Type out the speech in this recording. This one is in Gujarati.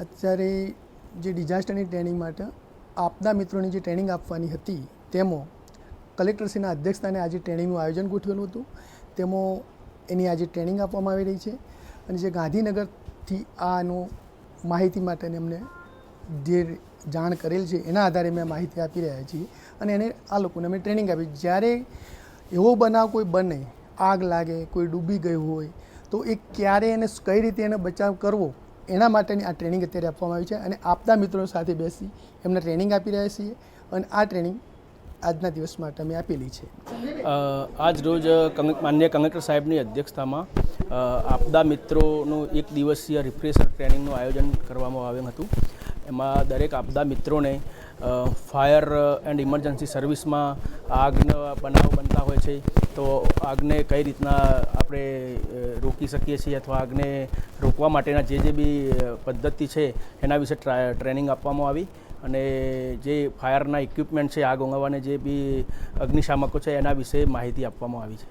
અત્યારે જે ડિઝાસ્ટરની ટ્રેનિંગ માટે આપદા મિત્રોની જે ટ્રેનિંગ આપવાની હતી, તેમાં કલેક્ટરશ્રીના અધ્યક્ષસ્થાને આજે ટ્રેનિંગનું આયોજન ગોઠવેલું હતું. તેમાં એની આજે ટ્રેનિંગ આપવામાં આવી રહી છે અને જે ગાંધીનગરથી આનું માહિતી માટેની અમને જે જાણ કરેલ છે, એના આધારે મેં માહિતી આપી રહ્યા છીએ અને એને આ લોકોને અમે ટ્રેનિંગ આપી. જ્યારે એવો બનાવ કોઈ બને, આગ લાગે, કોઈ ડૂબી ગયું હોય, તો એ ક્યારે એને, કઈ રીતે એને બચાવ કરવો એના માટેની આ ટ્રેનિંગ અત્યારે આપવામાં આવી છે અને આપતા મિત્રો સાથે બેસી એમને ટ્રેનિંગ આપી રહ્યા છીએ અને આ ટ્રેનિંગ આજના દિવસ માટે અમે આપેલી છે. આજ રોજ માન્ય કલેક્ટર સાહેબની અધ્યક્ષતામાં આપદા મિત્રોનું એક દિવસીય રિફ્રેશર ટ્રેનિંગનું આયોજન કરવામાં આવ્યું હતું. એમાં દરેક આપદા મિત્રોને ફાયર એન્ડ ઇમરજન્સી સર્વિસમાં આગના બનાવ બનતા હોય છે, તો આગને કઈ રીતના આપણે રોકી શકીએ છીએ અથવા આગને રોકવા માટેના જે જે બી પદ્ધતિ છે, એના વિશે ટ્રેનિંગ આપવામાં આવી અને જે ફાયરના ઇક્વિપમેન્ટ છે, આગ ઓંગાવવાને જે બી અગ્નિશામકો છે, એના વિશે માહિતી આપવામાં આવી છે.